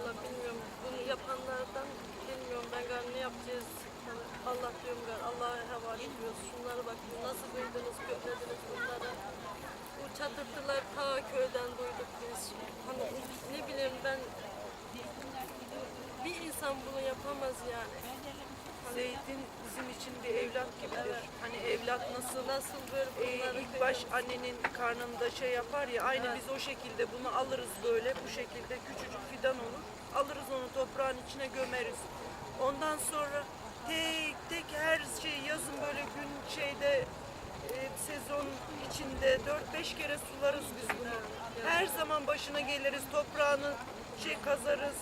Vallahi bilmiyorum. Bunu yapanlardan bilmiyorum. Ben gar ne yapacağız? Yani Allah diyorum gar. Allah'a havale ediyoruz. Şunlara bak nasıl duydunuz, köklediniz bunları. Bu çatırtılar ta köyden duyduk biz. Hani ne bileyim ben bir insan bunu yapamaz yani. Zeytin bizim için bir evlat gibidir. Hani evlat nasıl Nasıl böyle e, ilk baş annenin karnında şey yapar ya aynı biz o şekilde bunu alırız böyle bu şekilde küçücük. Alırız onu toprağın içine gömeriz. Ondan sonra tek tek her şey yazın böyle gün şeyde e, sezon içinde 4-5 kere sularız biz bunu. Her zaman başına geliriz toprağını şey kazarız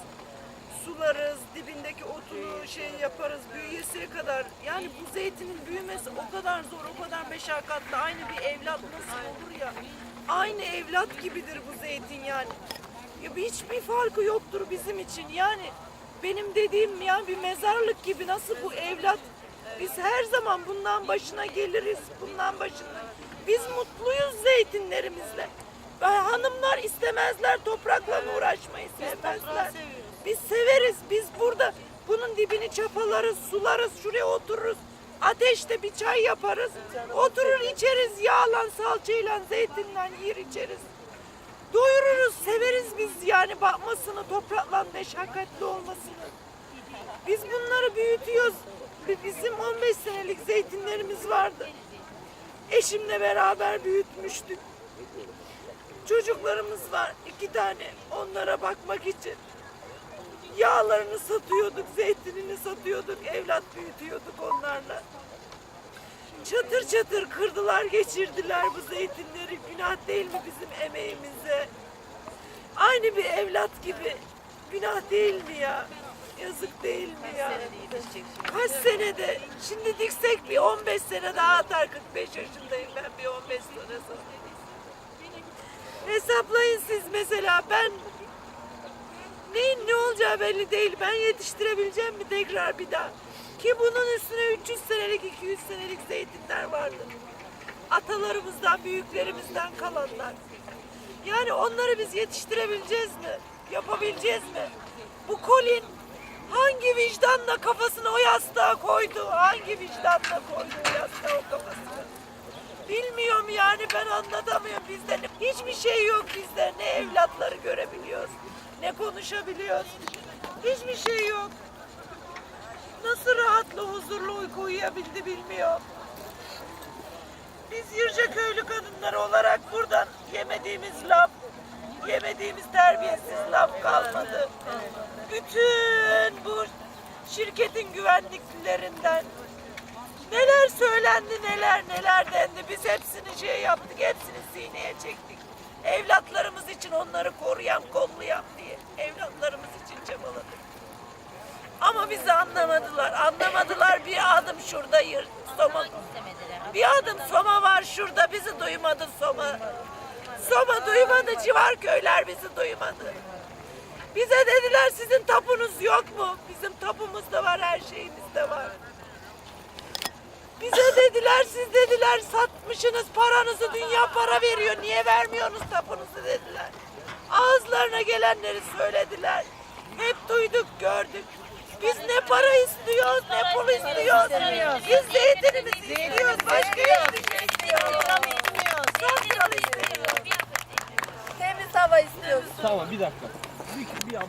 sularız, dibindeki otunu şey yaparız, büyüyesiye kadar. Yani bu zeytinin büyümesi o kadar zor, o kadar meşakkatli. Aynı bir evlat nasıl olur ya? Aynı evlat gibidir bu zeytin yani. Hiçbir farkı yoktur bizim için. Yani benim dediğim ya bir mezarlık gibi nasıl bu evlat? Biz her zaman bundan başına geliriz, bundan başına. Biz mutluyuz zeytinlerimizle. Hanımlar istemezler toprakla uğraşmayı, sevmezler. Biz severiz. Biz burada bunun dibini çapalarız, sularız, şuraya otururuz. Ateşte bir çay yaparız. Oturur içeriz yağla, salçayla, zeytinle yer içeriz. Doyururuz, severiz biz yani bakmasını, toprakla meşakkatli olmasını. Biz bunları büyütüyoruz. Bi- Bizim 15 senelik zeytinlerimiz vardı. Eşimle beraber büyütmüştük. Çocuklarımız var iki tane onlara bakmak için. Yağlarını satıyorduk, zeytinini satıyorduk, evlat büyütüyorduk onlarla. Çatır çatır kırdılar, geçirdiler bu zeytinleri. Günah değil mi bizim emeğimize? Aynı bir evlat gibi. Günah değil mi ya? Yazık değil mi ya? Kaç senede? Şimdi diksek bir 15 sene daha atar. 45 yaşındayım ben bir 15 sene sonra. Hesaplayın siz mesela ben neyin ne olacağı belli değil. Ben yetiştirebileceğim mi tekrar bir daha? Ki bunun üstüne 300 senelik 200 senelik zeytinler vardı. Atalarımızdan, büyüklerimizden kalanlar. Yani onları biz yetiştirebileceğiz mi? Yapabileceğiz mi? Bu Colin hangi vicdanla kafasını o yastığa koydu? Hangi vicdanla koydu o yastığa o kafasını? Bilmiyorum yani ben anlatamıyorum bizde. Hiçbir şey yok bizde. Ne evlatları görebiliyoruz, ne konuşabiliyoruz. Hiçbir şey yok. Nasıl rahatlı, huzurlu uyku uyuyabildi bilmiyorum. Biz Yırca köylü kadınları olarak buradan yemediğimiz laf, yemediğimiz terbiyesiz laf kalmadı. Bütün bu şirketin güvenliklerinden neler söylendi neler neler dendi. Biz hepsini şey yaptık, hepsini sineye çektik. Evlatlarımız için onları koruyan, kollayan diye. Ama bizi anlamadılar. Anlamadılar bir adım şurada yır, soma. Bir adım Soma var şurada bizi duymadı Soma. Soma duymadı civar köyler bizi duymadı. Bize dediler sizin tapunuz yok mu? Bizim tapumuz da var her şeyimiz de var. Bize dediler siz dediler satmışsınız paranızı dünya para veriyor niye vermiyorsunuz tapunuzu dediler. Ağızlarına gelenleri söylediler. Hep duyduk gördük. Biz ne para istiyoruz ne pul istiyoruz. Biz zeytinimizi istiyoruz. Başka hiçbir şey istiyoruz. Çok yol istiyoruz. Temiz hava istiyoruz. Tamam bir dakika. Bir, bir abla-